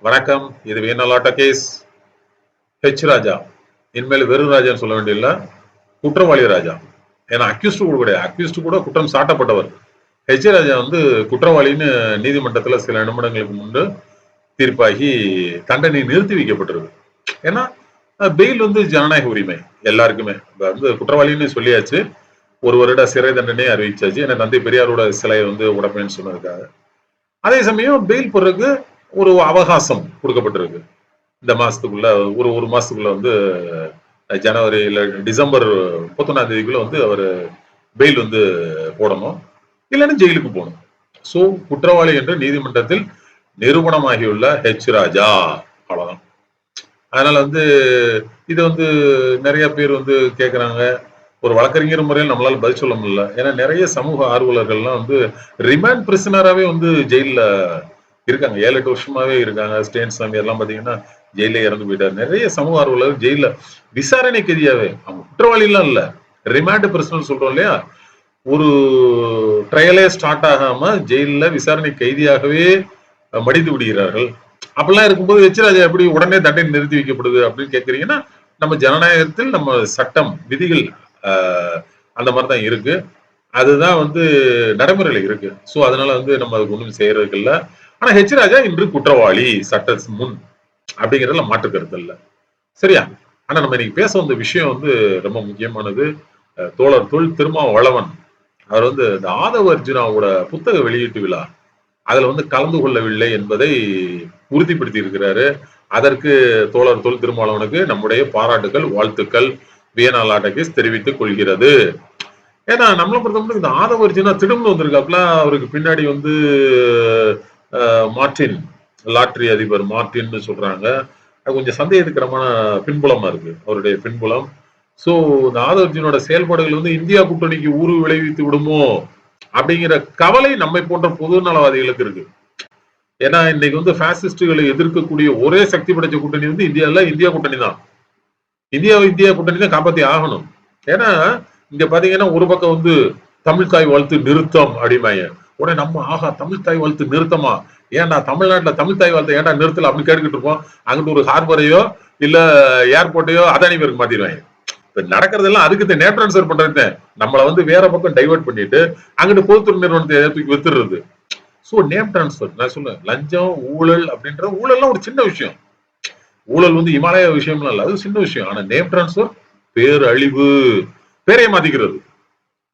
வணக்கம். இது வீணலாட்ட case. H ராஜா. இனிமேல் வெறும் ராஜான்னு சொல்ல வேண்டியதில்ல. குற்றவாளி ராஜா. ஏன்னா அக்யூஸ்டு கூட கிடையாது. அக்யூஸ்டு கூட குற்றம் சாட்டப்பட்டவர். ஹெச் ராஜா வந்து குற்றவாளின்னு நீதிமன்றத்தில் சில நிமிடங்களுக்கு முன்பு தீர்ப்பாகி தண்டனை நிறுத்தி வைக்கப்பட்டிருக்கு ஏன்னா பெயில் வந்து ஜனநாயக உரிமை. எல்லாருக்குமே. வந்து குற்றவாளின்னு சொல்லியாச்சு. ஒரு வருட சிறை தண்டனையை அறிவிச்சாச்சு. ஏன்னா தந்தை பெரியாரோட சிலையை வந்து உடம்புன்னு சொன்னதுக்காக. அதே சமயம் பெயில் போடுறதுக்கு ஒரு அவகாசம் கொடுக்கப்பட்டிருக்கு. இந்த மாசத்துக்குள்ள ஒரு ஒரு மாசத்துக்குள்ள வந்து ஜனவரி இல்லை டிசம்பர் முப்பத்தொன்னாம் தேதிக்குள்ள வந்து அவர் பெயில் வந்து போடணும். இல்லைன்னா ஜெயிலுக்கு போகணும். சோ குற்றவாளி என்று நீதிமன்றத்தில் நிரூபணமாகியுள்ள ஹெச் ராஜா. அவ்வளோதான் அதனால வந்து இது வந்து நிறைய பேர் வந்து கேக்குறாங்க. ஒரு வழக்கறிஞர் முறையில் நம்மளால பதில் சொல்ல முடியல. ஏன்னா நிறைய சமூக ஆர்வலர்கள்லாம் வந்து ரிமாண்ட் பிரிசனராகவே வந்து ஜெயில்ல இருக்காங்க. ஏழு எட்டு வருஷமாவே இருக்காங்க. ஸ்டேன் சாமி எல்லாம் பாத்தீங்கன்னா ஜெயில இறந்து போயிட்டார். நிறைய சமூக ஆர்வலர் ஜெயில விசாரணை கைதியாவே. அவங்க குற்றவாளிலாம் இல்ல. ரிமாண்ட் பிரச்சனை சொல்றோம் இல்லையா? ஒரு ட்ரையலே ஸ்டார்ட் ஆகாம ஜெயில விசாரணை கைதியாகவே மடிந்து விடுகிறார்கள். அப்படிலாம் இருக்கும்போது எச்ராஜா எப்படி உடனே தண்டனை நிறுத்தி வைக்கப்படுது அப்படின்னு கேக்குறீங்கன்னா நம்ம ஜனநாயகத்தில் நம்ம சட்டம் விதிகள் ஆஹ், அந்த மாதிரி தான் இருக்கு. அதுதான் வந்து நடைமுறையில இருக்கு. சோ அதனால வந்து நம்ம அதுக்கு ஒண்ணும் செய்யறதுக்கு இல்ல. ஆனா ஹெச் ராஜா இன்று குற்றவாளி சட்ட முன் அப்படிங்கறதுல மாற்று கருத்து இல்ல. சரியா? ஆனா நம்ம இன்னைக்கு பேச வந்த விஷயம் வந்து ரொம்ப முக்கியமானது. தோழர் தொல் திருமாவளவன் அவர் வந்து இந்த ஆதவ அர்ஜுனாவோட புத்தக வெளியீட்டு விழா அதுல வந்து கலந்து கொள்ளவில்லை என்பதை உறுதிப்படுத்தி இருக்கிறாரு. அதற்கு தோழர் தொல் திருமாவளவனுக்கு நம்முடைய பாராட்டுகள் வாழ்த்துக்கள் வியனா லாட்டகிஸ் தெரிவித்துக் கொள்கிறது. ஏன்னா நம்மளை பொறுத்த மட்டும் இந்த ஆதவ அர்ஜுனா திடும்னு வந்திருக்காப்புல அவருக்கு பின்னாடி வந்து மார்டின் லாட்ரி அதிபர் மார்டின்னு சொல்றாங்க. அது கொஞ்சம் சந்தேகத்துக்கிரமான பின்புலமா இருக்கு அவருடைய பின்புலம். சோ நாகார்ஜுனோட செயல்பாடுகள் வந்து இந்தியா கூட்டணிக்கு ஊறு விளைவித்து விடுமோ அப்படிங்கிற கவலை நம்மை போன்ற பொது நலவாதிகளுக்கு இருக்கு. ஏன்னா இன்னைக்கு வந்து ஃபேசிஸ்டுகளை எதிர்க்கக்கூடிய ஒரே சக்தி படைச்ச கூட்டணி வந்து இந்தியால இந்தியா கூட்டணி தான். இந்தியா இந்தியா கூட்டணி தான் காப்பாற்றி ஆகணும். ஏன்னா இங்க பாத்தீங்கன்னா ஒரு பக்கம் வந்து தமிழ்தாய் வாழ்த்து நிறுத்தம் அப்படிமாங்க உடனே நம்ம ஆஹா தமிழ் தாய் வாழ்த்து நிறுத்தமா? ஏன்டா தமிழ்நாட்டுல தமிழ் தாய் வாழ்த்து ஏன்டா நிறுத்தல அப்படின்னு கேட்டுக்கிட்டு இருப்போம். அங்கிட்டு ஒரு ஹார்பரையோ இல்ல ஏர்போர்ட்டையோ அதானி பேருக்கு மாத்திடுவாங்க. இப்ப நடக்கிறதெல்லாம் அதுக்கு நேட் ட்ரான்ஸ்ஃபர் பண்றது நம்மள வந்து வேற பக்கம் டைவர்ட் பண்ணிட்டு அங்கிட்டு பொதுத்துறை நிறுவனத்தை தூக்கி வித்துடுறது. ஸோ நேம் ட்ரான்ஸ்ஃபர் நான் சொல்லுவேன் லஞ்சம் ஊழல் அப்படின்ற ஊழல்லாம் ஒரு சின்ன விஷயம். ஊழல் வந்து இமாலய விஷயம்லாம் இல்ல அது சின்ன விஷயம். ஆனா நேம் ட்ரான்ஸ்ஃபர் பேரழிவு பேரையை மாத்திக்கிறது.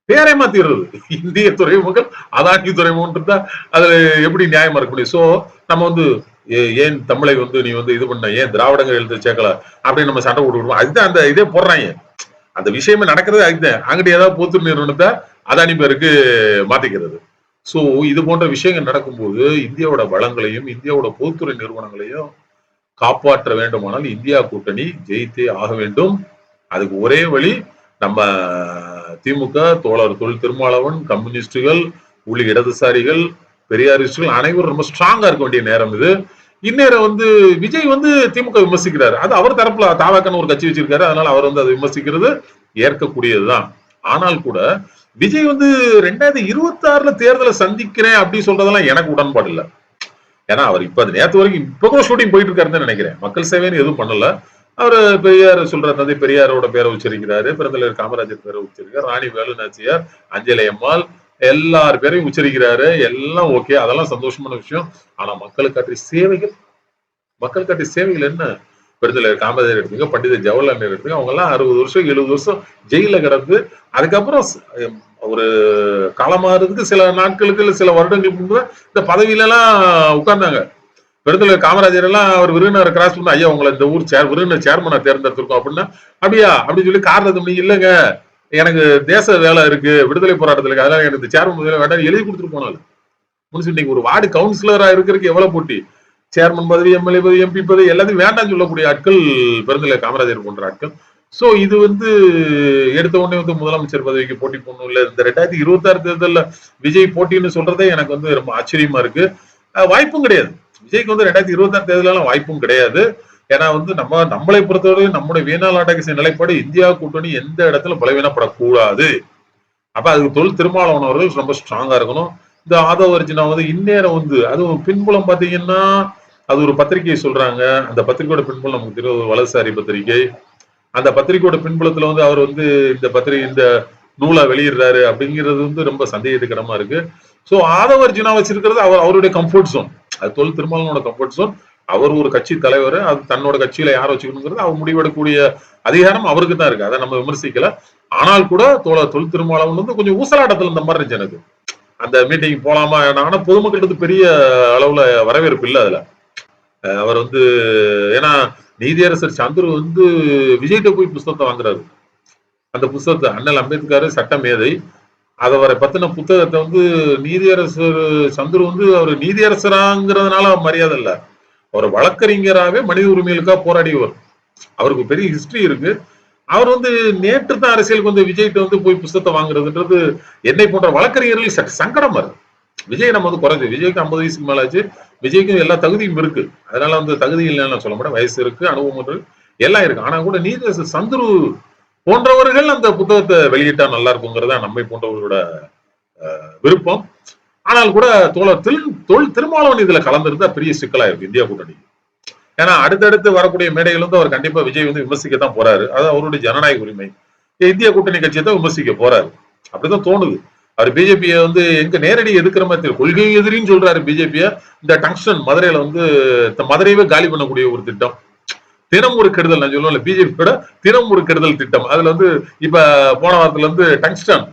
பேரை மாத்திடுறது. இந்திய துறைமுகம் அதானி துறைமுகம் தான் அதுல எப்படி நியாயமா இருக்க முடியும்? சோ நம்ம வந்து ஏ- ஏன் தமிழை வந்து நீ வந்து இது பண்ண ஏன் திராவிடங்கள் எழுத சேர்க்கல அப்படின்னு நம்ம சண்டை போட்டுக்கிடுவோம் அதுதான் அந்த இதே போடுறாங்க. அந்த விஷயமே நடக்கிறது அதுதான். அங்கிட்ட ஏதாவது பொது நிறுவனத்தை அதானி பேருக்கு மாத்திக்கிறது. சோ இது போன்ற விஷயங்கள் நடக்கும்போது இந்தியாவோட வளங்களையும் இந்தியாவோட பொதுத்துறை நிறுவனங்களையும் காப்பாற்ற வேண்டுமானால் இந்தியா கூட்டணி ஜெயித்தே ஆக வேண்டும். அதுக்கு ஒரே வழி நம்ம திமுக தோழர் தொழில் திருமாவளவன் கம்யூனிஸ்டுகள் உள்ளி இடதுசாரிகள் பெரியாரிஸ்டுகள் அனைவரும் ரொம்ப ஸ்ட்ராங்கா இருக்க வேண்டிய நேரம் இது. இந்நேரம் வந்து விஜய் வந்து திமுக விமர்சிக்கிறாரு. அது அவர் தரப்புல தாவாக்கன்னு ஒரு கட்சி வச்சிருக்காரு. அதனால அவர் வந்து அதை விமர்சிக்கிறது ஏற்கக்கூடியதுதான். ஆனால் கூட விஜய் வந்து ரெண்டாயிரத்தி இருபத்தி ஆறுல தேர்தலை சந்திக்கிறேன் அப்படின்னு சொல்றதெல்லாம் எனக்கு உடன்பாடு இல்லை. ஏன்னா அவர் இப்ப நேற்று நேத்து வரைக்கும் இப்ப கூட ஷூட்டிங் போயிட்டு இருக்காருன்னு நினைக்கிறேன். மக்கள் சேவைன்னு எதுவும் பண்ணல. அவர் பெரியார் சொல்ற தந்தை பெரியாரோட பேரை உச்சரிக்கிறாரு. பிறந்தலைவர் காமராஜர் பேரை உச்சரிக்கிறார். ராணி வேலு நாச்சியார் அஞ்சலி அம்மாள் எல்லார் பேரையும் உச்சரிக்கிறாரு. எல்லாம் ஓகே அதெல்லாம் சந்தோஷமான விஷயம். ஆனா மக்களுக்கு காட்டிய சேவைகள் மக்கள் காட்டிய சேவைகள் என்ன? பெருந்தலைவர் காமராஜர் எடுத்துங்க பண்டித ஜவஹர்லால் நேரு எடுத்துங்க அவங்க எல்லாம் அறுபது வருஷம் எழுபது வருஷம் ஜெயில கிடந்து அதுக்கப்புறம் ஒரு காலமாறதுக்கு சில நாட்களுக்கு இல்ல சில வருடங்களுக்கு முன்பு இந்த பதவியில எல்லாம் உட்கார்ந்தாங்க. பெருந்தலைவர் காமராஜர் எல்லாம் அவர் விருதுநகர் கிராஸ் பண்ண ஐயா உங்களை இந்த ஊர் சேர் விருதுநகர் சேர்மனா தேர்ந்தெடுத்திருக்கோம் அப்படின்னா அப்படியா? அப்படின்னு சொல்லி காரணம் நீங்க இல்லைங்க எனக்கு தேச வேலை இருக்கு விடுதலை போராட்டத்துல இருக்கு. அதனால எனக்கு இந்த சேர்மன் வேலை வேண்டாம் எழுதி கொடுத்துட்டு போனாலும். முடிச்சு இன்னைக்கு ஒரு வார்டு கவுன்சிலரா இருக்கிறதுக்கு எவ்வளவு போட்டி? சேர்மன் பதவி எம்எல்ஏ பதவி எம்பி பதவி எல்லாத்தையும் வேண்டாம்னு சொல்லக்கூடிய ஆட்கள் பெருந்தலைவர் காமராஜர் போன்ற ஆட்கள். சோ இது வந்து எடுத்த உடனே வந்து முதலமைச்சர் பதவிக்கு போட்டி போடணும் இல்ல இந்த ரெண்டாயிரத்தி இருபத்தாறு தேர்தலில் விஜய் போட்டின்னு சொல்றதே எனக்கு வந்து ரொம்ப ஆச்சரியமா இருக்கு. வாய்ப்பும் கிடையாது. விஜய்க்கு வந்து ரெண்டாயிரத்தி இருபத்தி ஆறு தேர்தலாம் வாய்ப்பும் கிடையாது. ஏன்னா வந்து நம்ம நம்மளை பொறுத்தவரை நம்முடைய வீணாலாட்டக நிலைப்பாடு இந்தியா கூட்டணி எந்த இடத்துல பலவீனப்படக்கூடாது. அப்ப அதுக்கு தொழில் திருமாவளவன் அவர்கள் ரொம்ப ஸ்ட்ராங்கா இருக்கணும். இந்த ஆதவ அர்ஜுனா வந்து இந்நேரம் வந்து அதுவும் பின்புலம் பாத்தீங்கன்னா அது ஒரு பத்திரிகையை சொல்றாங்க. அந்த பத்திரிகையோட பின்புலம் நமக்கு தெரியும். ஒரு வலதுசாரி பத்திரிகை. அந்த பத்திரிகையோட பின்புலத்துல வந்து அவர் வந்து இந்த பத்திரிகை இந்த நூலா வெளியிடுறாரு அப்படிங்கிறது வந்து ரொம்ப சந்தேகத்துக்கிடமா இருக்கு. ஸோ ஆதவர்ஜுனா வச்சிருக்கிறது அவர் அவருடைய கம்ஃபர்ட் ஜோன் அது தொல் திருமாவளவனோட கம்ஃபர்ட் ஜோன் அவர் ஒரு கட்சி தலைவர் அது தன்னோட கட்சியில யார் வச்சுக்கணுங்கிறது அவர் முடிவெடுக்கக்கூடிய அதிகாரம் அவருக்கு தான் இருக்கு. அதை நம்ம விமர்சிக்கல. ஆனால் கூட தோழ தொல் திருமாவளவன் வந்து கொஞ்சம் ஊசலாட்டத்துல இந்த மாதிரி இருந்துச்சு எனக்கு. அந்த மீட்டிங் போலாமா ஆனா பொதுமக்கள்கிட்ட பெரிய அளவுல வரவேற்பு இல்லை அதுல. அவர் வந்து ஏன்னா நீதியரசர் சந்துரு வந்து விஜய்கிட்ட போய் புஸ்தகத்தை வாங்குறாரு. அந்த புஸ்தகத்தை அண்ணல் அம்பேத்கர் சட்ட மேதை அதை அவரை பத்தின புத்தகத்தை வந்து நீதியரசர் சந்துரு வந்து அவர் நீதியரசராங்கிறதுனால மரியாதை இல்ல. அவர் வழக்கறிஞராகவே மனித உரிமைகளுக்காக போராடியவர். அவருக்கு பெரிய ஹிஸ்டரி இருக்கு. அவர் வந்து நேற்று தான் அரசியலுக்கு வந்து விஜய்கிட்ட வந்து போய் புத்தகத்தை வாங்குறதுன்றது என்னை போன்ற வழக்கறிஞர்கள் சற்று சங்கடமா இருக்கு. விஜய் நம்ம வந்து குறைஞ்சு விஜய்க்கு ஐம்பது வயசுக்கு மேலாச்சு. விஜய்க்கும் எல்லா தகுதியும் இருக்கு. அதனால வந்து தகுதி இல்லைன்னு சொல்ல மாட்டேன். வயசு இருக்கு அனுபவம் இருக்கு. எல்லாம் இருக்கு. ஆனா கூட நீதியரசர் சந்துரு போன்றவர்கள் அந்த புத்தகத்தை வெளியிட்டா நல்லா இருக்குங்கிறதா நம்மை போன்றவர்களோட அஹ், விருப்பம். ஆனால் கூட தோழர் தில் தொழில் திருமாவளவன் இதுல கலந்திருந்தா பெரிய சிக்கலா இருக்கு இந்தியா கூட்டணி ஏன்னா அடுத்தடுத்து வரக்கூடிய மேடைகள் வந்து அவர் கண்டிப்பா விஜய் வந்து விமர்சிக்கத்தான் போறாரு. அது அவருடைய ஜனநாயக உரிமை. இந்திய கூட்டணி கட்சியை தான் விமர்சிக்க போறாரு. அப்படிதான் தோணுது. அவர் பிஜேபியை வந்து எங்க நேரடி எதிர்க்கிற மாதிரி கொள்கை எதிரின்னு சொல்றாரு பிஜேபியை. இந்த டங்ஸ்டன் மதுரையில வந்து மதுரையவே காலி பண்ணக்கூடிய ஒரு திட்டம். தினம் ஒரு கெடுதல் நான் சொல்லுவோம்ல பிஜேபியோட தினம் ஒரு கெடுதல் திட்டம். அதுல வந்து இப்ப போன வாரத்துல வந்து டங்ஸ்டன்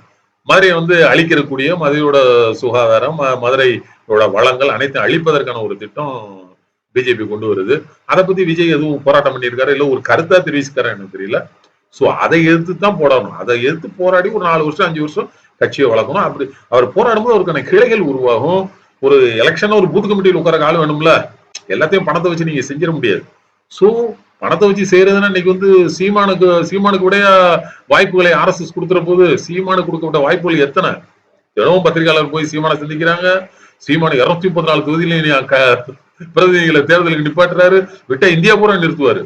மதுரையை வந்து அழிக்கிறக்கூடிய மதுரையோட சுகாதாரம் மதுரையோட வளங்கள் அனைத்தும் அழிப்பதற்கான ஒரு திட்டம் பிஜேபி கொண்டு வருது. அதை பத்தி விஜய் எதுவும் போராட்டம் பண்ணியிருக்காரு? இல்ல ஒரு கருத்தா தெரிவிச்சுக்காரா எனக்கு தெரியல. சோ அதை எதிர்த்து தான் போராடணும். அதை எதிர்த்து போராடி ஒரு நாலு வருஷம் அஞ்சு வருஷம் கட்சியை வளர்க்கணும். அப்படி அவர் போராடும்போது அவருக்கான கிளைகள் உருவாகும். ஒரு எலெக்ஷன் ஒரு பூத் கமிட்டியில் உட்கார ஆள் வேணும்ல. எல்லாத்தையும் பணத்தை வச்சு நீங்க செஞ்சிட முடியாது. சோ பணத்தை வச்சு செய்யறதுன்னா இன்னைக்கு வந்து சீமானுக்கு சீமானுக்கு உடைய வாய்ப்புகளை ஆர்எஸ்எஸ் கொடுத்துற போது சீமானுக்கு கொடுக்கப்பட்ட வாய்ப்புகள் எத்தனை? தினமும் பத்திரிகையாளர் போய் சீமானை சந்திக்கிறாங்க. சீமானு இருநூத்தி முப்பத்தி நாலு தொகுதியில பிரதிநிதிகளை தேர்தலுக்கு நிப்பாட்டுறாரு. விட்டா இந்தியா பூரா நிறுத்துவாரு.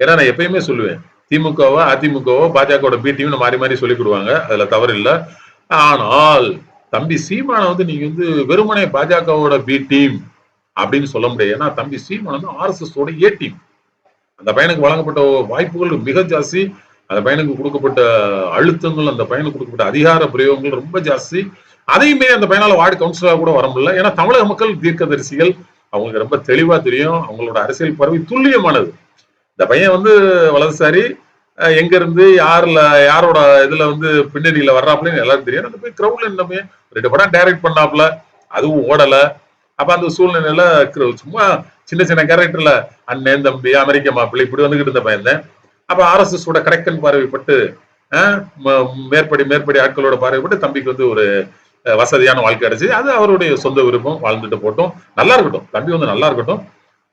ஏன்னா நான் எப்பயுமே சொல்லுவேன் திமுகவோ அதிமுகவோ பாஜகவோட பி டீம்னு மாறி மாறி சொல்லிக்கிடுவாங்க. அதுல தவறு இல்லை. ஆனால் தம்பி சீமானை வந்து நீங்க வந்து வெறுமனே பாஜகவோட பி டீம் அப்படின்னு சொல்ல முடியாது. ஏன்னா தம்பி சீமான் வந்து ஆர்எஸ்எஸ் ஓட ஏ டீம் அந்த பையனுக்கு வழங்கப்பட்ட வாய்ப்புகள் மிக ஜாஸ்தி. அந்த பையனுக்கு கொடுக்கப்பட்ட அழுத்தங்கள் அந்த பையனுக்கு கொடுக்கப்பட்ட அதிகார பிரயோகங்கள் ரொம்ப ஜாஸ்தி. அதையுமே அந்த பையனால வார்டு கவுன்சிலராக கூட வர முடியல. ஏன்னா தமிழக மக்கள் தீர்க்கதரிசிகள் அவங்களுக்கு ரொம்ப தெளிவா தெரியும். அவங்களோட அரசியல் பரவி துல்லியமானது. இந்த பையன் வந்து வலதுசாரி. எங்க இருந்து யாருல யாரோட இதுல வந்து பின்னணியில வர்றாப்புலன்னு எல்லாரும் தெரியும். அந்த போய் கிரௌட்ல என்னமே ரெண்டு படம் டைரக்ட் பண்ணாப்புல. அதுவும் ஓடல. அப்ப அந்த சூழ்நிலையில சும்மா சின்ன சின்ன கேரக்டர்ல அண்ணன் தம்பி அமெரிக்க மாப்பிள்ளை இப்படி வந்துகிட்டு இருந்த பையன் அப்ப ஆர்எஸ்எஸ் கூட கரெக்டன் பார்வைப்பட்டு மேற்படி மேற்படி ஆட்களோட பார்வைப்பட்டு தம்பிக்கு வந்து ஒரு வசதியான வாழ்க்கை கிடைச்சு. அது அவருடைய சொந்த விருப்பம். வாழ்ந்துட்டு போட்டோம். நல்லா இருக்கட்டும். தம்பி வந்து நல்லா இருக்கட்டும்.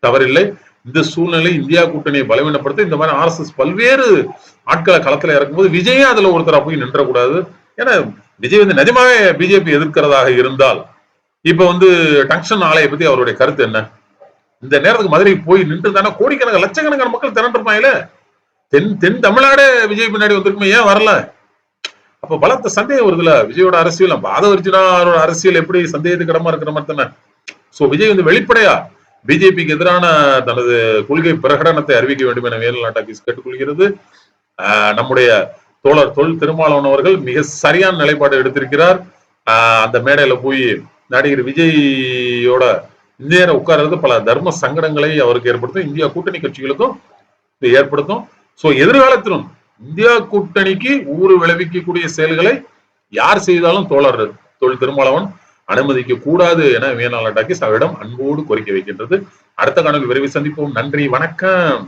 தவறில்லை. இந்த சூழ்நிலை இந்தியா கூட்டணியை பலவீனப்படுத்த இந்த மாதிரி ஆர்எஸ்எஸ் பல்வேறு ஆட்களை களத்துல இறக்கும்போது விஜயும் அதுல ஒருத்தரா போய் நின்றக்கூடாது. ஏன்னா விஜய் வந்து நிஜமாவே பிஜேபி எதிர்க்கிறதாக இருந்தால் இப்ப வந்து டங்ஷன் ஆலையை பத்தி அவருடைய கருத்து என்ன? இந்த நேரத்துக்கு மதுரை போய் நின்று தானே கோடிக்கணக்கான லட்சக்கணக்கான மக்கள் திரண்டிருப்பாங்கல்ல தென் தென் தமிழ்நாடு விஜய் பின்னாடி வந்திருக்குமே ஏன் வரல? அப்ப பலத்த சந்தேகம் வருதுல விஜயோட அரசியல் பாதவர்ஜினா அரசியல் எப்படி சந்தேகத்துக்கு இடமா இருக்கிற மாதிரி தானே? சோ விஜய் வந்து வெளிப்படையா பிஜேபிக்கு எதிரான தனது கொள்கை பிரகடனத்தை அறிவிக்க வேண்டும் என வேலு டாக்கீஸ் கேட்டுக்கொள்கிறது. ஆஹ் நம்முடைய தோழர் தொல் திருமாவளவன் அவர்கள் மிக சரியான நிலைப்பாடு எடுத்திருக்கிறார். ஆஹ் அந்த மேடையில போய் நடிகர் விஜயோட நேரம் உட்கார்றது பல தர்ம சங்கடங்களை அவருக்கு ஏற்படுத்தும். இந்தியா கூட்டணி கட்சிகளுக்கும் இது ஏற்படுத்தும். சோ எதிர்காலத்திலும் இந்தியா கூட்டணிக்கு ஊறு விளைவிக்கக்கூடிய செயல்களை யார் செய்தாலும் தோழர் தொழில் திருமாவளவன் அனுமதிக்க கூடாது என வியனாள டாக்கிஸ் அவரிடம் அன்போடு கோரிக்கை வைக்கின்றது. அடுத்த கணக்கு விரைவில் சந்திப்போம். நன்றி வணக்கம்.